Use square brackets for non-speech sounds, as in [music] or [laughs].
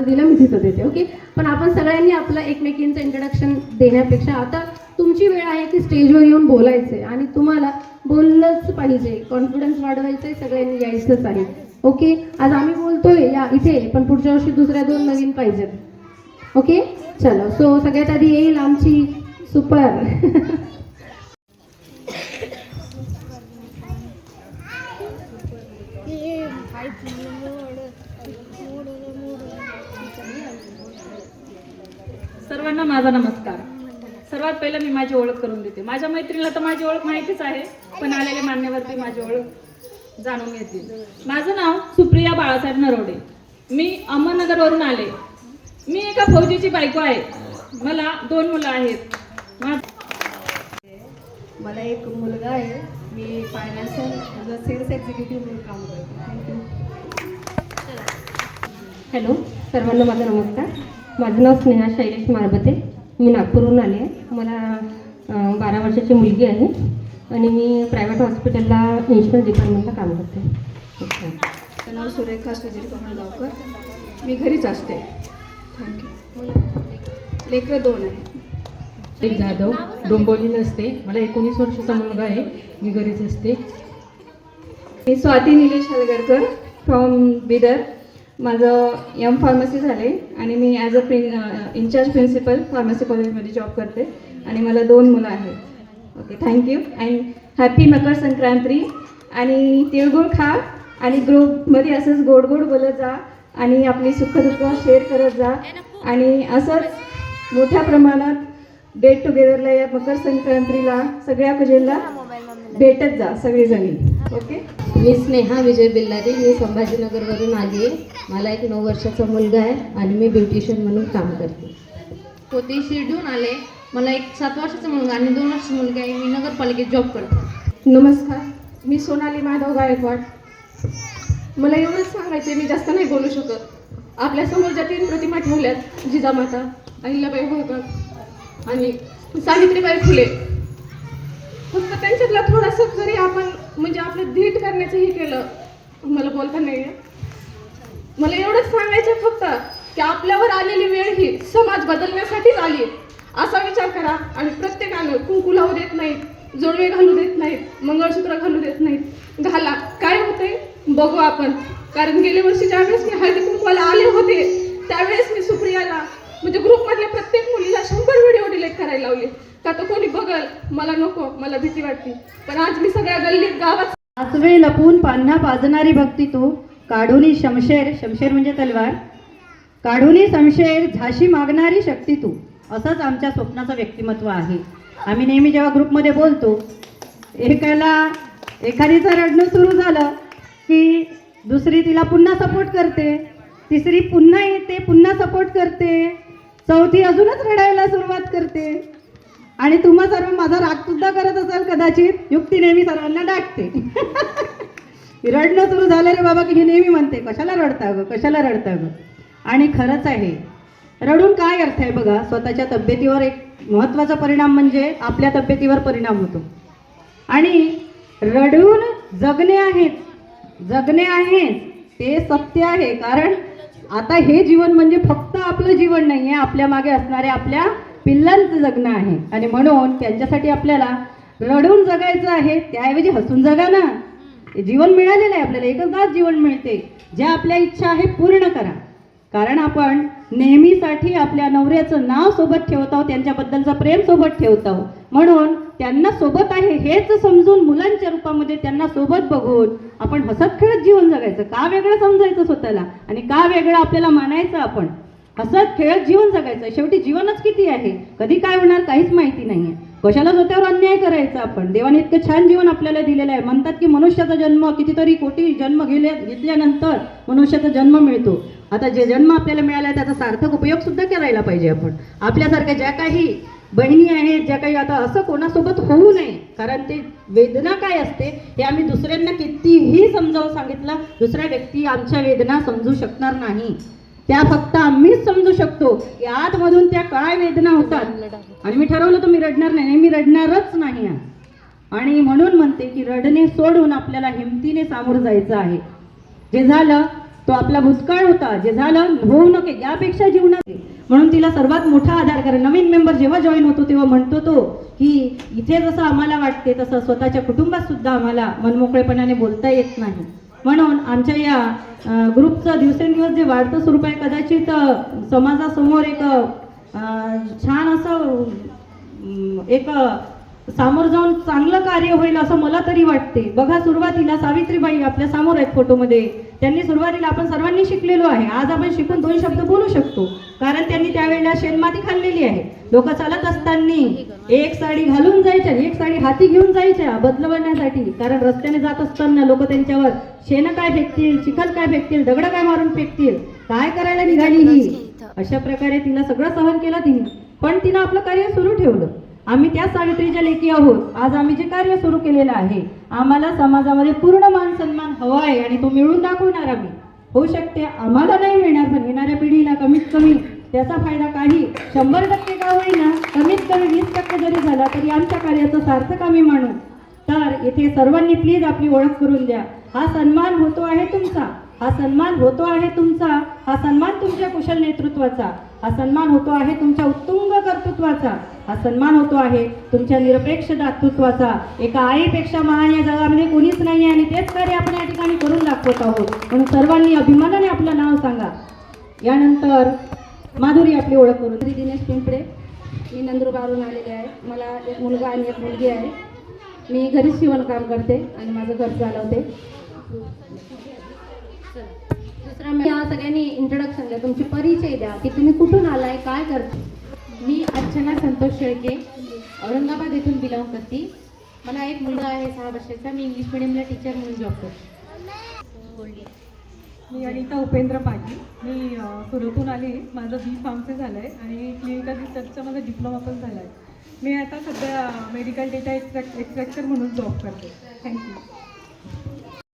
जिथं दिलं मी तिथं देते ओके? पण आपण सगळ्यांनी आपलं एकमेकींचं इंट्रोडक्शन देण्यापेक्षा आता तुमची वेळ आहे की स्टेजवर येऊन बोलायचे आणि तुम्हाला बोललंच पाहिजे कॉन्फिडन्स वाढवायचं आहे सगळ्यांनी यायचंच आहे ओके? आज आम्ही बोलतोय या इथे पण पुढच्या वर्षी दुसऱ्या दोन नवीन पाहिजेत ओके? चलो सो सगळ्यात आधी येईल आमची सुपर. [laughs] सर्वांना माझा नमस्कार. सर्वात पहिलं मी माझी ओळख करून देते. माझ्या मैत्रिणीला तर माझी ओळख माहितीच आहे पण आलेले मान्यवरती माझी ओळख जाणून घेतील. माझं नाव सुप्रिया बाळासाहेब नरवडे. मी अहमदनगरवरून आले. मी एका फौजीची बायको आहे. मला दोन मुलं आहेत. मला एक मुलगा आहे. मी फायनान्शियल सेल्स एक्झिक्युटिव्ह म्हणून काम करते. हॅलो सर्वांना माझा नमस्कार. माझं नाव स्नेहा शैलेश मारबते. मी नागपूरहून आले आहे. मला बारा वर्षाची मुलगी आहे. आणि मी प्रायव्हेट हॉस्पिटलला इन्शुरन्स डिपार्टमेंटला काम करते. माझं नाव सुरेखा सुधीर कमळगावकर मी घरीच असते. थँक्यू लेकरं दोन आहे एक जाधव डोंबोली नसते. मला एकोणीस वर्षाचा मुलगा आहे. मी घरीच असते. मी स्वाती निलेश हलगरकर फ्रॉम बिदर माझं एम फार्मसी झाले आणि मी as a prin incharge principal pharmacy कॉलेजमध्ये जॉब करते आणि मला दोन मुलं आहेत. Okay thank you and happy Makar Sankranti. आणि तिळगुळ खा आणि ग्रुपमध्ये असंच गोड गोड बोलत जा आणि आपली सुखदुःख शेअर करत जा. आणि असंच मोठ्या प्रमाणात गेट टुगेदरला या मकर संक्रांतीला सगळ्या पूजेला भेटत जा सगळीजणी. ओके मी स्नेहा विजय बिल्लारी मी संभाजीनगरवरून आली आहे. मला एक नऊ वर्षाचा मुलगा आहे आणि मी ब्युटिशियन म्हणून काम करते. होते शिर्डीहून आले? मला एक सात वर्षाचा मुलगा आणि दोन वर्षाचा मुलगा आहे. मी नगरपालिकेत जॉब करते. नमस्कार. मी सोनाली माधव गायकवाड. मला एवढंच सांगायचं मी जास्त नाही बोलू शकत. आपल्यासमोर ज्या तीन प्रतिमा ठेवल्यात जिजामाता अहिल्याबाई होळकर आणि सावित्रीबाई फुले. फक्त त्यांच्यातला थोडासा जरी आपण म्हणजे आपलं धीट करण्याचं हे केलं. मला बोलता नाही येत. मला एवढंच सांगायचं फक्त की आपल्यावर आलेली वेळ ही समाज बदलण्यासाठीच आली. असा विचार करा आणि प्रत्येकानं कुंकू लावू देत नाहीत जोडवे घालू देत नाहीत मंगळसूत्र घालू देत नाहीत. घाला. काय होतंय? बघू आपण. कारण गेल्या वर्षी ज्यावेळेस मी हळदी कुंकवाला आले होते त्यावेळेस मी सुप्रियाला म्हणजे ग्रुपमधल्या प्रत्येक मुलीला शंभर व्हिडिओ डिलीट करायला लावले. का तर कोणी बघल? मला नको मला भीती वाटते. पण आज मी सगळ्या गल्लीत गावात आसवे लपून पान्हा पाजणारी भक्ती तू. काढूनी शमशेर शमशेर म्हणजे तलवार. काढूनी शमशेर झाशी मागणारी शक्ती तू. असंच आमच्या स्वप्नाचं व्यक्तिमत्व आहे. आम्ही नेहमी जेव्हा ग्रुपमध्ये बोलतो एकाला एखादीचं रडणं सुरू झालं की दुसरी तिला पुन्हा सपोर्ट करते. तिसरी पुन्हा येते पुन्हा सपोर्ट करते. चौथी अजूनच रडायला सुरुवात करते. आणि तुम्हा सर्व माझा राग सुद्धा करत असाल कदाचित. युक्ती नेहमी सर्वांना डाकते [laughs] रडणं सुरू झालं रे बाबा की ही नेहमी म्हणते कशाला रडता गं? कशाला रडता गं? आणि खरंच आहे. रडून काय अर्थ आहे बघा? स्वतःच्या तब्येतीवर एक महत्त्वाचा परिणाम म्हणजे आपल्या तब्येतीवर परिणाम होतो. आणि रडून जगणे आहेत. जगणे आहेत. ते सत्य आहे. कारण आता हे जीवन म्हणजे फक्त आपलं जीवन नाही आहे आपल्या मागे असणाऱ्या आपल्या पिल्लांचं जगणं आहे. आणि म्हणून त्यांच्यासाठी आपल्याला रडून जगायचं आहे त्याऐवजी हसून जगा ना. जीवन मिळालेलं आहे आपल्याला एकदाच जीवन मिळते. ज्या आपल्या इच्छा आहे पूर्ण करा. कारण आपण नेहमीसाठी आपल्या नवऱ्याचं नाव सोबत ठेवत आहोत त्यांच्याबद्दलचं प्रेम सोबत ठेवत आहोत. म्हणून त्यांना सोबत आहे हेच समजून मुलांच्या रूपामध्ये त्यांना सोबत बघून आपण हसत खेळत जीवन जगायचं. का वेगळं समजायचं स्वतःला? आणि का वेगळं आपल्याला मानायचं आपण? हसत खेळत जीवन जगायचं. शेवटी जीवनच किती आहे? कधी काय होणार काहीच माहिती नाही आहे कशाला स्वतःवर अन्याय करायचा आपण? देवाने इतकं छान जीवन आपल्याला दिलेलं आहे. म्हणतात की मनुष्याचा जन्म कितीतरी कोटी जन्म गेले घेतल्यानंतर मनुष्याचा जन्म मिळतो. आता जे जन्म आपल्याला मिळाला आहे त्याचा सार्थक उपयोग सुद्धा करायला पाहिजे आपण. आपल्यासारख्या ज्या काही बहिणी आहेत ज्या काही आता असं कोणासोबत होऊ नये कारण ते वेदना काय असते हे आम्ही दुसऱ्यांना कितीही समजावून सांगितलं दुसऱ्या व्यक्ती आमच्या वेदना समजू शकणार नाही. त्या फक्त आम्हीच समजू शकतो. की आतमधून त्या काय वेदना होतात. आणि मी ठरवलं तर मी रडणार नाही. मी रडणारच नाही आणि म्हणून म्हणते की रडणे सोडून आपल्याला हिमतीने सामोरं जायचं आहे. जे झालं तो आपला भूतकाळ होता. जे झालं होऊ नके. यापेक्षा जीवनात म्हणून तिला सर्वात मोठा आधार कारण नवीन मेंबर जेव्हा जॉईन होतो तेव्हा म्हणतो तो की इथे जसं आम्हाला वाटते तसं स्वतःच्या कुटुंबात सुद्धा आम्हाला मनमोकळेपणाने बोलता येत नाही. म्हणून आमच्या या ग्रुपचं दिवसेंदिवस जे वाढतं स्वरूप आहे कदाचित समाजासमोर एक छान असं एक सामोर जाऊन चांगलं कार्य होईल असं मला तरी वाटते. बघा सुरुवातीला सावित्रीबाई आपल्यासमोर आहेत फोटोमध्ये. त्यांनी सुरुवातीला आपण सर्वांनी शिकलेलो आहे. आज आपण शिकून दोन शब्द बोलू शकतो. कारण त्यांनी त्यावेळेला शेणमाती खाल्लेली आहे. लोक चालत असताना एक साडी घालून जायच्या एक साडी हाती घेऊन जायच्या बदलवण्यासाठी. कारण रस्त्याने जात असताना लोक त्यांच्यावर शेण काय फेकतील चिखल काय फेकतील दगड काय मारून फेकतील काय करायला निघाली ही? अशा प्रकारे तिला सगळं सहन केलं तिने. पण तिनं आपलं कार्य सुरू ठेवलं. आम्ही त्या सावित्रीच्या लेखी आहोत. आज आम्ही जे कार्य सुरू केलेलं आहे आम्हाला समाजामध्ये पूर्ण मान सन्मान हवा आहे आणि तो मिळून दाखवणार आम्ही. होऊ शकते आम्हाला नाही मिळणार पण येणाऱ्या पिढीला कमीत कमी त्याचा फायदा काही शंभर टक्के का होईना कमीत कमी वीस टक्के जरी झाला तरी आमच्या कार्याचं सार्थक आम्ही मानू. तर इथे सर्वांनी प्लीज आपली ओळख करून द्या. हा सन्मान होतो आहे तुमचा. हा सन्मान होतो आहे तुमचा. हा सन्मान तुमच्या कुशल नेतृत्वाचा. हा सन्मान होतो आहे तुमच्या उत्तुंग कर्तृत्वाचा. हा सन्मान होतो आहे. तुमच्या निरपेक्ष दातृत्वाचा एका आईपेक्षा महान या जगामध्ये कोणीच नाही आहे आणि तेच कार्य आपण या ठिकाणी करून दाखवत आहोत. म्हणून सर्वांनी अभिमानाने आपलं नाव सांगा. यानंतर माधुरी आपली ओळख करून श्री दिनेश पिंपळे मी नंदुरबारून आलेले आहे. मला एक मुलगा आणि एक मुलगी आहे. मी घरीच शिवणकाम करते आणि माझं घर चालवते. दुसरा मी सगळ्यांनी इंट्रोडक्शन द्या. तुमची परिचय द्या की तुम्ही कुठून आलाय काय करते? मी अर्चना संतोष शेळके औरंगाबाद येथून बिलॉंग करते. मला एक मुलगा आहे सहा वर्षाचा. मी इंग्लिश मिडियमला टीचर म्हणून जॉब करते. मी अनिता उपेंद्र पाटील. मी सुरतून आले. आली माझं बी फार्मचं झालं आहे आणि क्लिनिकल रिसर्चचा माझा डिप्लोमा पण झाला आहे मी आता सध्या मेडिकल डेटा एक्स्ट्रॅक्ट एक्स्ट्रॅक्टर म्हणून जॉब करते. Thank you